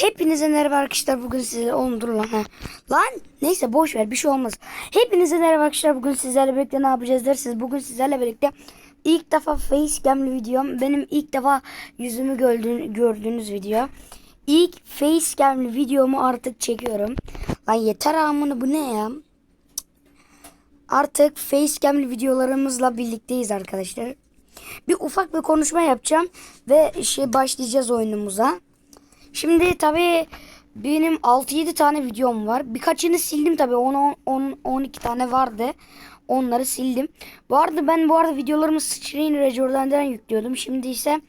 Hepinize merhaba arkadaşlar bugün sizlerle oğlum dur lan ha. Lan neyse boş ver bir şey olmaz. Hepinize merhaba arkadaşlar bugün sizlerle birlikte ne yapacağız dersiniz. Bugün sizlerle birlikte ilk defa facecam'li videom. Benim ilk defa yüzümü gördüğün, gördüğünüz video. İlk facecam'li videomu artık çekiyorum. Lan yeter amını bu ne ya? Artık facecam'li videolarımızla birlikteyiz arkadaşlar. Bir ufak bir konuşma yapacağım ve şey başlayacağız oyunumuza. Şimdi tabii benim 6-7 tane videom var. Birkaçını sildim tabii. 10 10 12 tane vardı. Onları sildim. Bu arada ben bu arada videolarımı Screen Recorder'dan yüklüyordum. Şimdi ise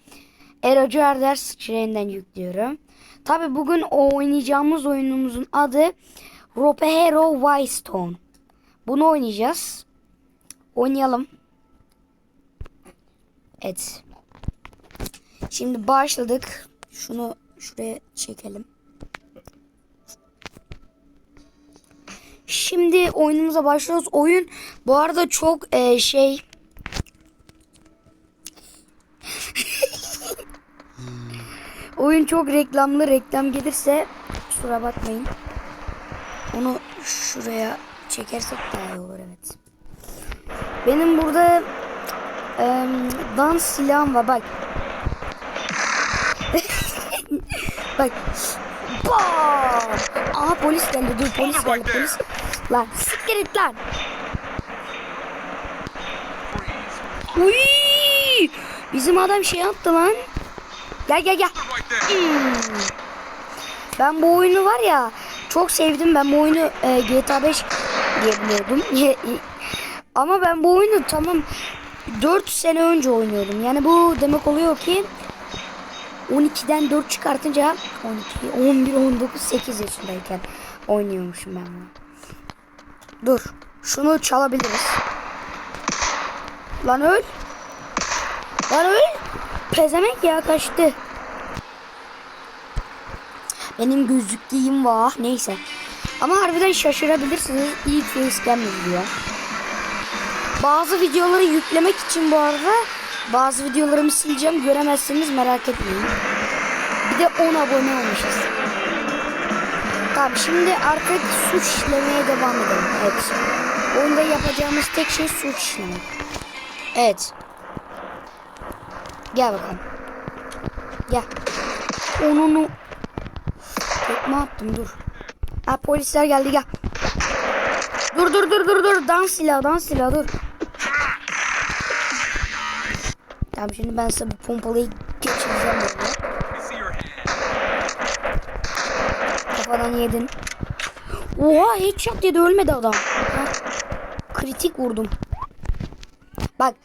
Erocu Screen'den yüklüyorum. Tabii bugün oynayacağımız oyunumuzun adı Rope Hero Wildstorm. Bunu oynayacağız. Oynayalım. Evet. Şimdi başladık. Şunu şuraya çekelim. Şimdi oyunumuza başlıyoruz. Oyun bu arada çok e, şey Oyun çok reklamlı. Reklam gelirse kusura bakmayın. Onu şuraya çekersek daha iyi olur evet. Benim burada e, dans silahım var bak. Bak. Bam! Aha polis geldi. Dur polis geldi polis. Lan siktir et lan. Uy! Bizim adam şey yaptı lan. Gel gel gel. Ben bu oyunu var ya çok sevdim. Ben bu oyunu e, GTA 5 diye biliyordum. Ama ben bu oyunu tamam 4 sene önce oynuyordum. Yani bu demek oluyor ki 12'den 4 çıkartınca 12, 11, 19, 8 yaşındayken oynuyormuşum ben bunu. Dur. Şunu çalabiliriz. Lan öl. Lan öl. Pezemek ya kaçtı. Benim gözlüklüğüm var. Neyse. Ama harbiden şaşırabilirsiniz. İyi facecam video. Bazı videoları yüklemek için bu arada bazı videolarımı sileceğim. Göremezsiniz merak etmeyin. Bir de 10 abone olmuşuz. Tamam şimdi artık suç işlemeye devam edelim. Evet. Oyunda yapacağımız tek şey suç işlemek. Evet. Gel bakalım. Gel. Onunu Tekme attım dur. Ha polisler geldi gel. Dur dur dur dur dur. Dans silahı dans silahı dur. Tamam şimdi ben size bu pompalıyı geçireceğim böyle. Kafadan yedin. Oha headshot yedi ölmedi adam. Ha. Kritik vurdum. Bak.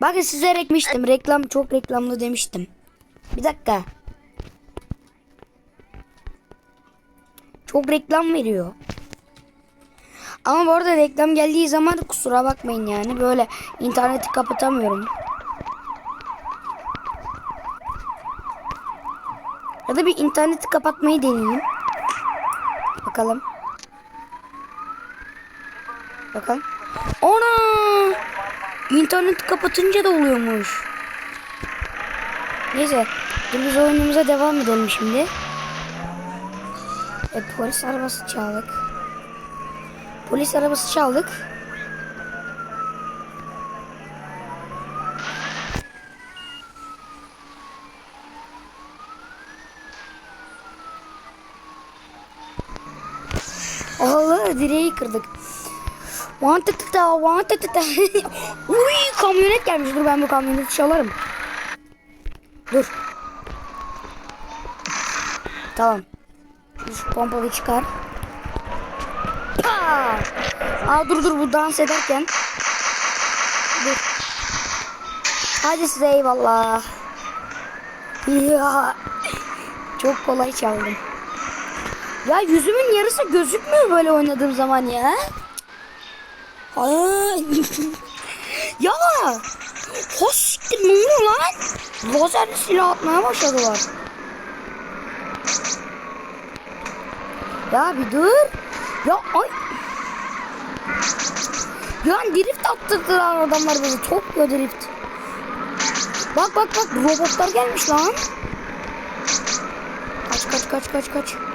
Bakın size rekmiştim. Reklam çok reklamlı demiştim. Bir dakika. Çok reklam veriyor. Ama bu arada reklam geldiği zaman kusura bakmayın yani. Böyle interneti kapatamıyorum. Ya da bir interneti kapatmayı deneyeyim. Bakalım. Bakalım. Ana! İnterneti kapatınca da oluyormuş. Neyse. Biz oyunumuza devam edelim şimdi. E, polis arabası çaldık. Polis arabası çaldık. Direği kırdık. Wanted da wanted da. Uy kamyonet gelmiş. Dur ben bu kamyoneti çalarım. Dur. Tamam. Şu pompalı çıkar. Pa! Aa dur dur bu dans ederken. Dur. Hadi size eyvallah. Ya. Çok kolay çaldım. Ya yüzümün yarısı gözükmüyor böyle oynadığım zaman ya. Ya. Hoş siktir ne oluyor lan? Lazerli silah atmaya başladılar. Ya bir dur. Ya ay. Ya drift attırdılar adamlar bizi. Çok ya drift. Bak bak bak robotlar gelmiş lan. Kaç kaç kaç kaç kaç.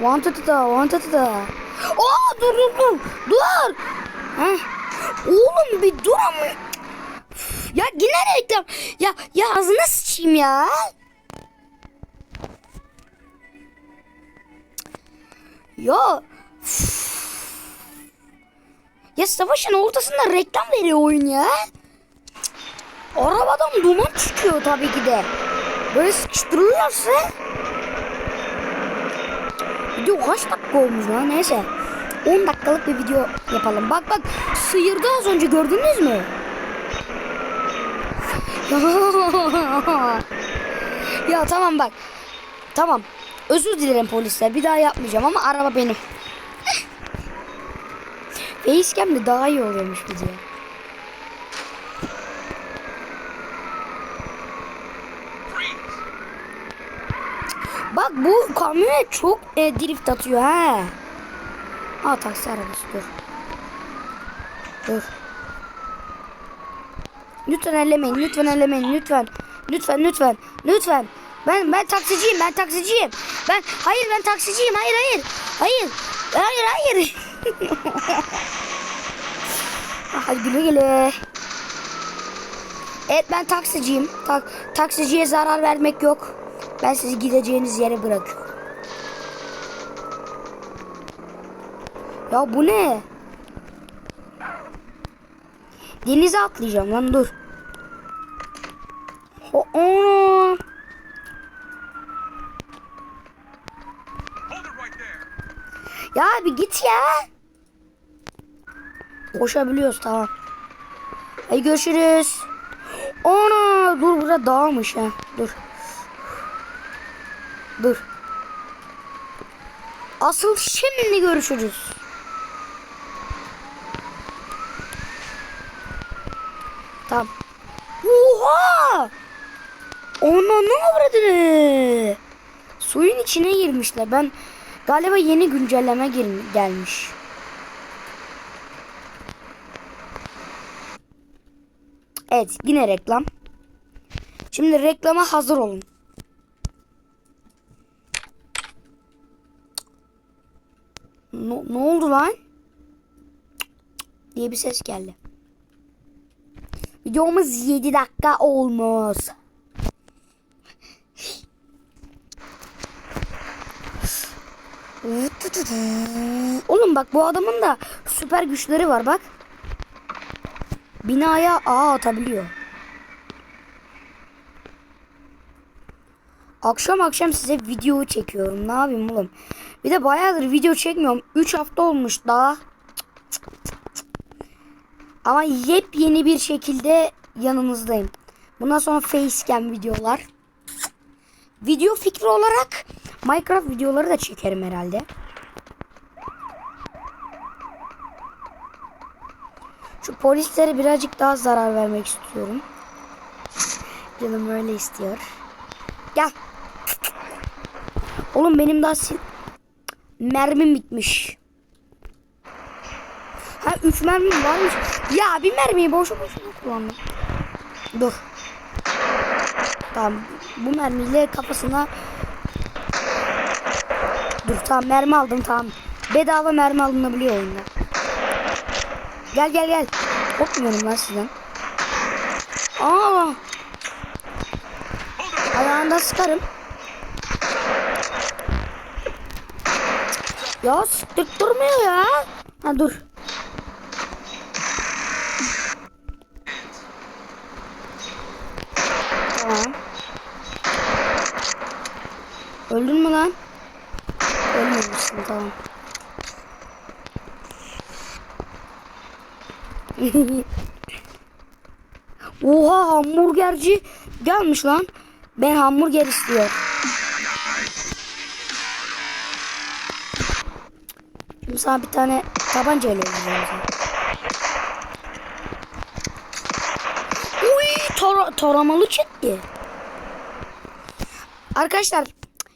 Wanted da, wanted da. Aa dur dur dur. Dur. Heh. Oğlum bir dur ama. Ya yine reklam. Ya ya ağzına sıçayım ya. Ya. üf. Ya savaşın ortasında reklam veriyor oyun ya. Arabadan duman çıkıyor tabii ki de. Böyle sıkıştırıyorlarsa. Video kaç dakika olmuş lan neyse. 10 dakikalık bir video yapalım. Bak bak sıyırdı az önce gördünüz mü? ya tamam bak. Tamam. Özür dilerim polisler. Bir daha yapmayacağım ama araba benim. Facecam'de daha iyi oluyormuş video. Bak bu kamyonet çok e, drift atıyor ha. Ha taksi arabası dur. Dur. Lütfen ellemeyin, lütfen ellemeyin, lütfen. Lütfen, lütfen, lütfen. Ben ben taksiciyim, ben taksiciyim. Ben hayır ben taksiciyim. Hayır, hayır. Hayır. Hayır, hayır. Hadi güle güle. Evet ben taksiciyim. Tak, taksiciye zarar vermek yok. Ben sizi gideceğiniz yere bırakıyorum. Ya bu ne? Denize atlayacağım lan dur. O, there. Ya bir git ya. Koşabiliyoruz tamam. Hadi görüşürüz. Ana dur burada dağmış ha. Dur. Dur. Asıl şimdi görüşürüz. Tamam. Oha! Ona ne avradını? Suyun içine girmişler. Ben galiba yeni güncelleme gel- gelmiş. Evet yine reklam. Şimdi reklama hazır olun. Ne, ne oldu lan? diye bir ses geldi. Videomuz 7 dakika olmuş. Oğlum bak bu adamın da süper güçleri var bak. Binaya ağ atabiliyor. Akşam akşam size video çekiyorum. Ne yapayım oğlum? Bir de bayağıdır video çekmiyorum. 3 hafta olmuş daha. Ama yepyeni bir şekilde yanınızdayım. Bundan sonra facecam videolar. Video fikri olarak Minecraft videoları da çekerim herhalde. Polislere birazcık daha zarar vermek istiyorum. Canım öyle istiyor. Gel. Oğlum benim daha sil- mermim bitmiş. Ha 3 mermim varmış. Ya bir mermiyi boşu boşuna kullandım. Dur. Tamam. Bu mermiyle kafasına Dur tamam mermi aldım tamam. Bedava mermi alınabiliyor oyunda. Gel gel gel. Korkmuyorum lan sizden. Aa, ayağından sıkarım. Ya sıktık durmuyor ya. Ha dur. Tamam. Öldün mü lan? Ölmemişsin tamam. Oha hamburgerci gelmiş lan. Ben hamburger istiyor. Şimdi sana bir tane tabancayla öldüreceğim seni. Uy tara taramalı çekti. Arkadaşlar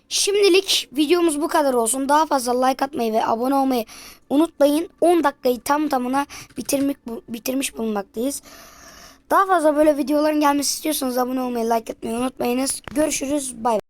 Şimdilik videomuz bu kadar olsun. Daha fazla like atmayı ve abone olmayı unutmayın. 10 dakikayı tam tamına bitirmiş, bitirmiş bulunmaktayız. Daha fazla böyle videoların gelmesi istiyorsanız abone olmayı, like atmayı unutmayınız. Görüşürüz. Bay bay.